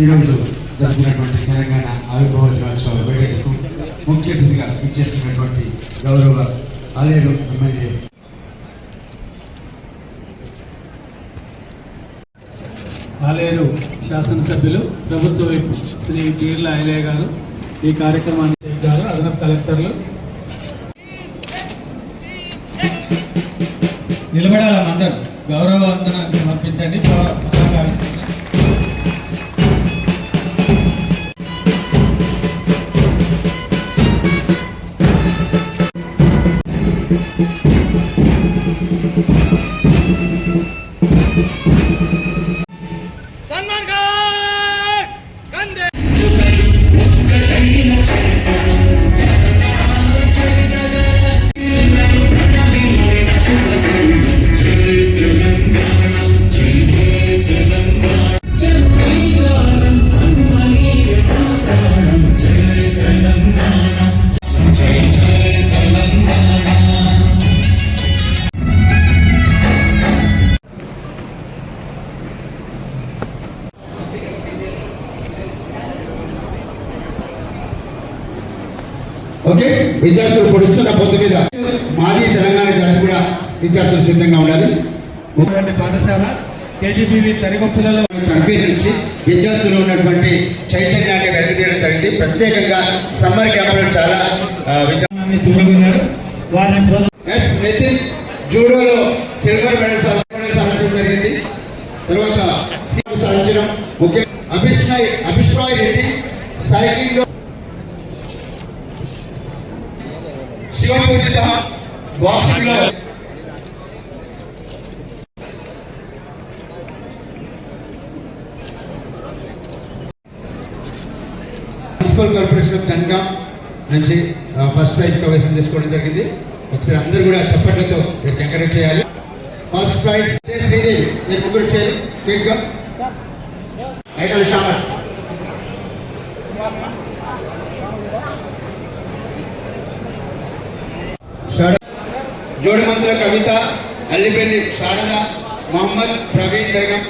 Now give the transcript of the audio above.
ఈరోజు జరుగుతున్నటువంటి తెలంగాణ ఆవిర్భావ దినోత్సవ వేడుకకు ముఖ్య అతిథిగా ఇచ్చేస్తున్నటువంటి గౌరవ ఆలేరు ఎమ్మెల్యే. ఆలేరు శాసనసభ్యులు ప్రభుత్వ వైపు శ్రీ బీర్ల ఐలయ్య గారు ఈ కార్యక్రమాన్ని చేశారు. అదనపు కలెక్టర్లు నిలబడాలని అందరూ. గౌరవ వందనాన్ని సమర్పించండి. ఓకే? విద్యార్థులు పొడుస్తున్న పొద్దు మీద. మాది తెలంగాణ జాతి కూడా విద్యార్థులు సిద్ధంగా ఉండాలి. పాఠశాల కేజీబీవి తరిగొప్పులలో కనిపించి విద్యార్థులు ఉన్నటువంటి చైతన్యాన్ని వెలికితీయడం జరిగింది. ప్రత్యేకంగా సమ్మర్ క్యాంపులు చాలా ఆ, విద్యా అన్ని చూడగలిగారు. వారిని ఎస్ నితిన్ జూడోలో సిల్వర్ మెడల్ సాధి- మెడల్ సాధించడం జరిగింది. తర్వాత సాధించడం. ముఖ్య అభిష్నాయ్ అభిష్రాయ్ రెడ్డి సైక్లింగ్ శివపూజిత బాక్సింగ్లో మున్సిపల్ కార్పొరేషన్ ఆఫ్ తన్గా నుంచి ఫస్ట్ ప్రైజ్ కవేశం చేసుకోవడం జరిగింది. ఒకసారి అందరూ కూడా చప్పట్లతో మీరు ఎంకరేజ్ చేయాలి. First prize Sridevi. మీరు ముగ్గురు చేయాలి. క్విక్గా ఐటల్ షామర్. జోడిమంతుల కవిత అల్లిపల్లి శారద మహమ్మద్ ప్రవీణ్ బేగం.